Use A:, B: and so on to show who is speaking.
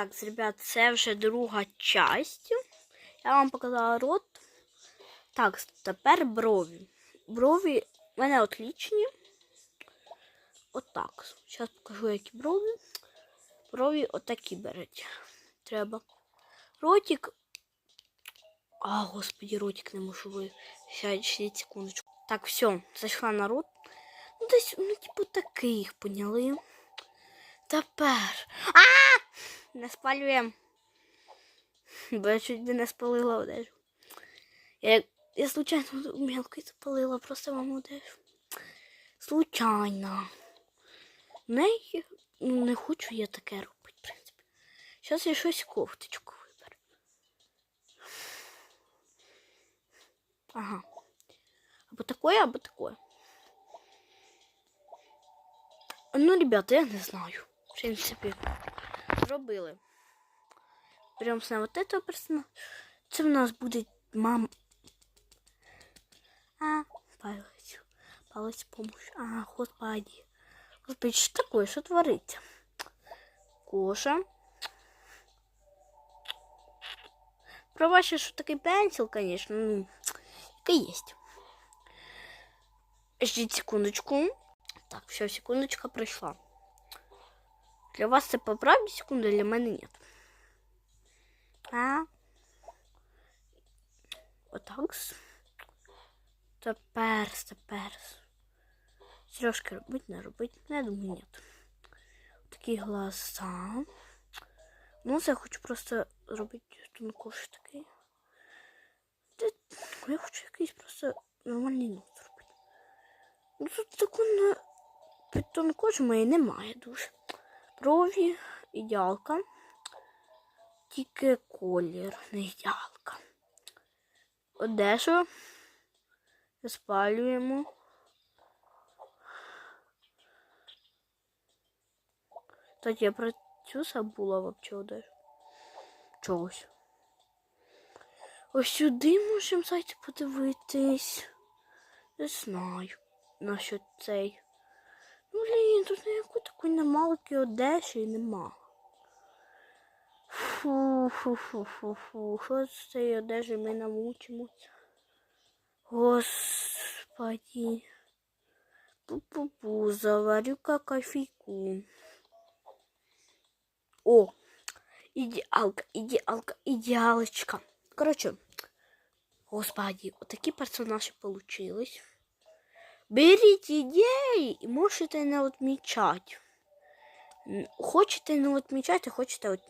A: Так, ребят, це вже друга часть. Я вам показала рот. Так, тепер брові. Брові в мене отлічні. Отак. Зараз покажу, які брові. Брові отакі беруть. Треба. Ротик. А, господи, ротик не можу ви. Ще секундочку. Так, все, зайшла на рот. Ну, десь, ну, типу, таких поняли. Тепер. А! Не спалюємо. Бо я чуть би не спалила одежу. Я, я случайно мелко запалила просто вам одежу. Случайно. Не, ну, не хочу я таке робити, в принципі. Зараз я щось кофточку виберу. Ага. Або такое, або такое. Ну, ребята, я не знаю. В принципі, зробили. Беремо саме вот этого персонажа. Це в нас буде мам. А, палець. Палець помощь. А, господи. Господи, що таке? Що твориться? Коша. Пробачте, що такий пенсил, конечно, ну, який є. Ждіть секундочку. Так, все, секундочка пройшла. Для вас це по правді секунда, для мене ні. А? Отак. Тепер, тепер. Сережки робить, не робить? Я думаю, ні. Такі глаза. Ну, це я хочу просто зробити тонкош такий. Я хочу якийсь просто нормальний нос зробити. Ну, тут таку на під тонкош моєї немає дуже. Брові, ідеалка. Тільки колір, не ідеалка. Одежу спалюємо. Кстати, я про цю забула вообще одежу. Чогось. Ось сюди можемо зайти подивитись. Не знаю. Насчет цей. Ну, блін, тут ніякої такої немалки одежі нема. Фу, фу, фу, фу, фу. Що з цієї одежі ми намучимося? Господи. Пу-пу-пу, заварю-ка кофейку. О, ідеалка, ідеалка, ідеалочка. Коротше, господи, отакі персонажі получились. Беріть ідеї і можете не відмічати. Хочете не відмічати, хочете відмічати.